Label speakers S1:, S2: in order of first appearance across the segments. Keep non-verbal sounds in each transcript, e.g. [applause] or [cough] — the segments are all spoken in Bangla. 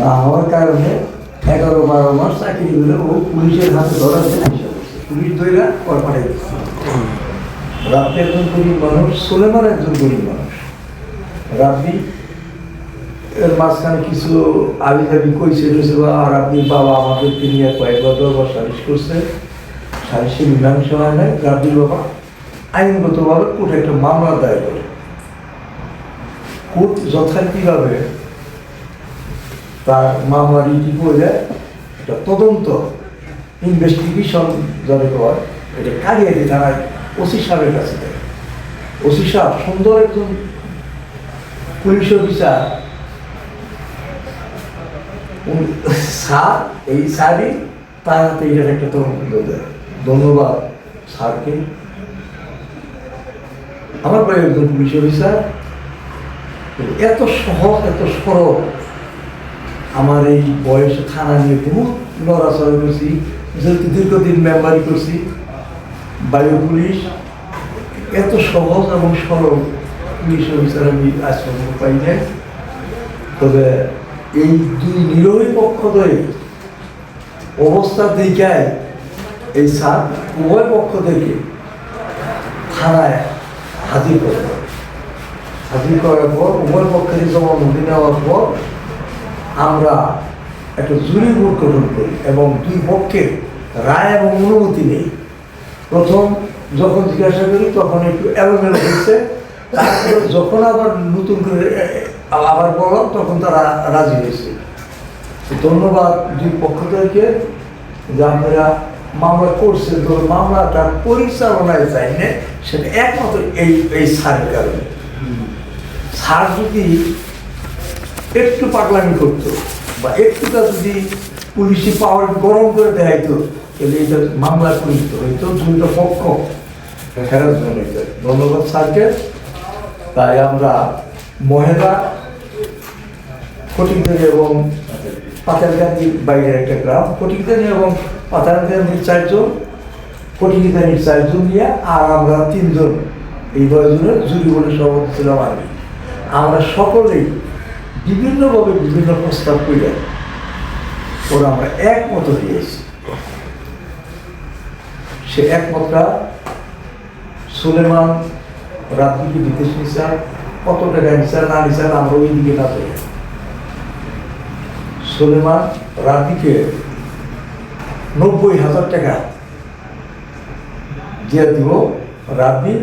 S1: না হওয়ার কারণে এগারো বারো মাস চাকরি করে ও পুলিশের হাতে ধরা পুলিশ ওর পাঠিয়ে দিচ্ছে রাব্বি একজন গরিব মানুষ, সুলেমান একজন গরিব মানুষ। রাব্বি এর মাঝখানে কিছু আবি দাবি কইছে, বা আর আপনি বাবা আমাদেরকে নিয়ে কয়েকবার দরবার সালিশ করছে। সালিশে মীমাংসা হয় নাই। রাব্বির বাবা আইনগতভাবে কোর্টে একটা মামলা দায়ের করে। কোর্ট যথারীতিভাবে তার মামলা রিটি করে একটা তদন্ত ইনভেস্টিগেশন যাতে হয় এটা কারিয়াদি থানায় ওসি সাহেবের কাছে দেয়। ওসি সাহেব সুন্দর একজন পুলিশ অফিসার। স্যার, এই স্যারই তার হাতে এটার একটা তদন্ত দেয়। ধন্যবাদ স্যারকে। আমার ভাই একজন পুলিশ অফিসার। এত সহজ, এত সরল। আমার এই বয়সে থানা নিয়ে বহুত লড়াচড়া করছি দীর্ঘদিন মেম্বারি করছি, বায়ু পুলিশ এত সহজ এবং সরল পুলিশ অফিসার আমি পর্যন্ত পাই নাই। তবে এই দুই নিরোহী পক্ষ ধরে অবস্থা দেখায় এই স্যার উভয় পক্ষ থেকে থানায় হাজির করে হাজির করার পর উভয় পক্ষের জবানবন্দি নেওয়ার পর আমরা একটা জুরি বোর্ড গঠন করি এবং দুই পক্ষের রায় এবং অনুমতি নেই। প্রথম যখন জিজ্ঞাসা করি, তখন একটু এলোমেলো হয়েছে। তারপরে যখন আবার নতুন করে আবার বললাম, তখন তারা রাজি হয়েছে। ধন্যবাদ দুই পক্ষ থেকে যে আপনারা মামলা করছেন তো মামলাটা পরিচালনায় যায় না সেটা একমাত্র এই এই সারের কারণে। সার যদি একটু পাগলামি করতো। বা একটুটা যদি পুলিশি পাওয়ার গরম করে দেখাইতো, তাহলে এটা মামলা করিত। হইতো দুটো পক্ষ। ফেরত হইতো ধন্যবাদ, স্যারকে। তাই আমরা মহিলা ফটিকদানি এবং পাতালগান্ধীর বাইরের একটা গ্রাম। ফটিকদানি এবং পাতালগান্ধীর চারজন, ফটিকদানির চারজন নিয়ে আর আমরা তিনজন। এই কয়জনের জুরি বলে সভাপতি ছিলাম আমি। আমরা সকলেই বিভিন্নভাবে বিভিন্ন প্রস্তাব করে ওরা আমরা একমত দিয়েছি সে একমতটা সুলেমান রাত্রিকে বিদেশ নিচার কত টাকা নিচার না নিচার আমরা ওই দিকে না যাই। সুলেমান রাত্রিকে নব্বই হাজার টাকা দিয়ে দিব রাব্বি।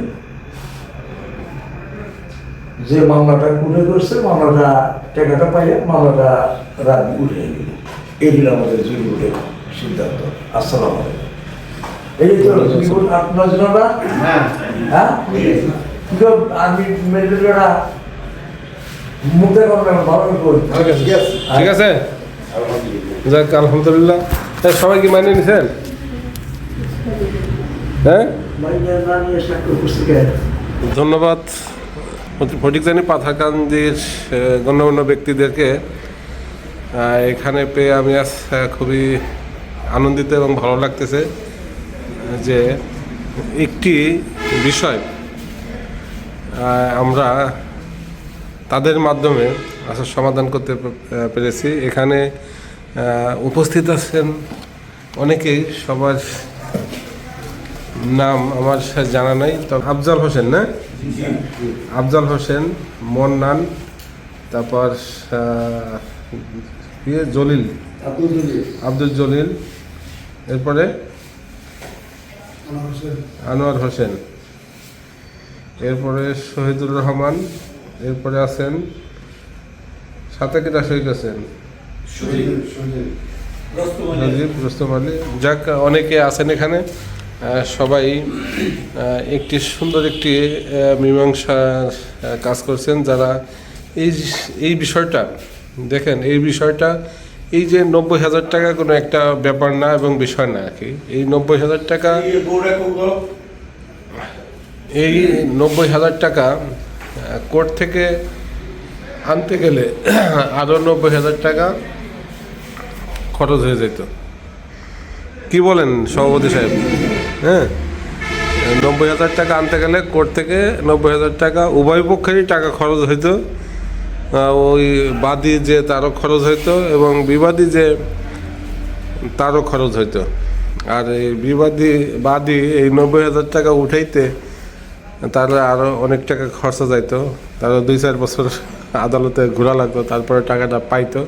S1: যে মামলাটা করে করছে মামলাটা টাকাটা পাইয়া মামলাটা রাব্বি উঠে নিল এই হলো আমাদের সিদ্ধান্ত। আসসালাম আলাইকুম। এই তো জুরিগুল আট নয় জনরা হ্যাঁ। কিন্তু আমি মেডিকেলটা মুখে করলাম ভালো করে
S2: ঠিক আছে। ঠিক আছে। যাক আলহামদুলিল্লাহ। সবাই কি মানিয়ে নিছেন? হ্যাঁ? ধন্যবাদ। ফটিকজানি পাথাকান্দির গণ্যমান্য ব্যক্তিদেরকে এখানে পেয়ে আমি আজ খুবই আনন্দিত এবং ভালো লাগতেছে যে একটি বিষয় আমরা তাদের মাধ্যমে আসলে সমাধান করতে পেরেছি। এখানে উপস্থিত আছেন অনেকেই, সবার নাম আমার জানা নাই। তবে আফজাল হোসেন, না? আফজাল হোসেন মন্নান তারপর ইয়ে জলিল।
S1: আব্দুল জলিল।
S2: এরপরে? আনোয়ার হোসেন। এরপরে শহীদুর রহমান। এরপরে আছেন সাথে কিটা শহীদ আছেন রাজীব রুস্তম আলী। যাক অনেকে আছেন এখানে। সবাই একটি সুন্দর একটি মীমাংসার কাজ করছেন যারা এই এই বিষয়টা, দেখেন, এই বিষয়টা, এই যে নব্বই হাজার টাকা কোনো একটা ব্যাপার না এবং বিষয় না আর কি। এই নব্বই হাজার টাকা, এই নব্বই হাজার টাকা কোর্ট থেকে আনতে গেলে [clears throat] আরও নব্বই হাজার টাকা খরচ হয়ে যেত। কি বলেন সভাপতি সাহেব? হ্যাঁ। নব্বই হাজার টাকা আনতে গেলে কোর্ট থেকে নব্বই হাজার টাকা উভয় পক্ষেরই টাকা খরচ হইতো। ওই বাদী যে তারও খরচ হইতো এবং বিবাদী যে তারও খরচ হইতো। আর এই বিবাদী, বাদী এই নব্বই হাজার টাকা উঠাইতে তার আরও অনেক টাকা খরচা যাইতো তারও দুই চার বছর আদালতে ঘোরা লাগতো, তারপরে টাকাটা পাইতো।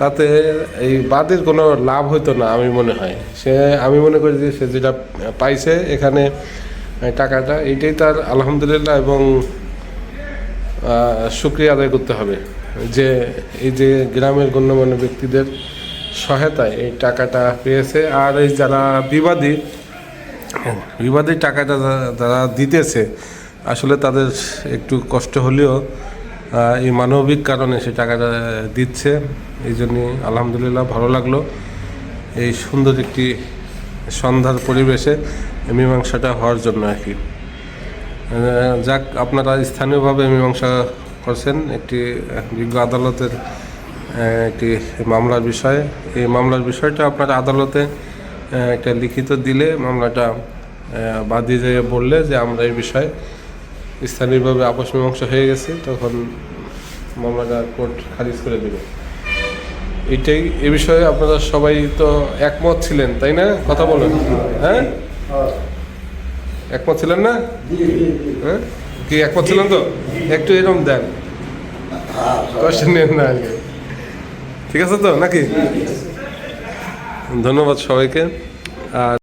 S2: তাতে এই বাদের কোনো লাভ হইতো না, আমি মনে হয়। সে, আমি মনে করি যে সে যেটা পাইছে, এখানে টাকাটা এটাই তার আলহামদুলিল্লাহ এবং শুক্রিয়া আদায় করতে হবে যে এই যে গ্রামের গণ্যমান্য ব্যক্তিদের সহায়তায় এই টাকাটা পেয়েছে। আর এই যারা বিবাদী বিবাদী টাকাটা যারা দিতেছে, আসলে তাদের একটু কষ্ট হলেও এই মানবিক কারণে সে টাকাটা দিচ্ছে। এই জন্যে আলহামদুলিল্লাহ ভালো লাগল। এই সুন্দর একটি সন্ধ্যার পরিবেশে মীমাংসাটা হওয়ার জন্য আর কি। যাক, আপনারা স্থানীয়ভাবে মীমাংসা করছেন একটি বিজ্ঞ আদালতের একটি মামলার বিষয়ে। এই মামলার বিষয়টা আপনারা আদালতে একটা লিখিত দিলে মামলাটা বাদী যে বললে যে আমরা এই বিষয়ে স্থানীয়ভাবে আপস মীমাংসা হয়ে গেছে, তখন মামলাটা কোর্ট খারিজ করে দেবে। এটাই, এ বিষয়ে আপনারা সবাই তো একমত ছিলেন, তাই না? কথা বলেন। হ্যাঁ? একমত ছিলেন না? হ্যাঁ? কি একমত ছিলেন তো? একটু এরকম দেন। কোয়েশ্চেন নেন না আজকে ঠিক আছে তো, নাকি? ধন্যবাদ সবাইকে। আর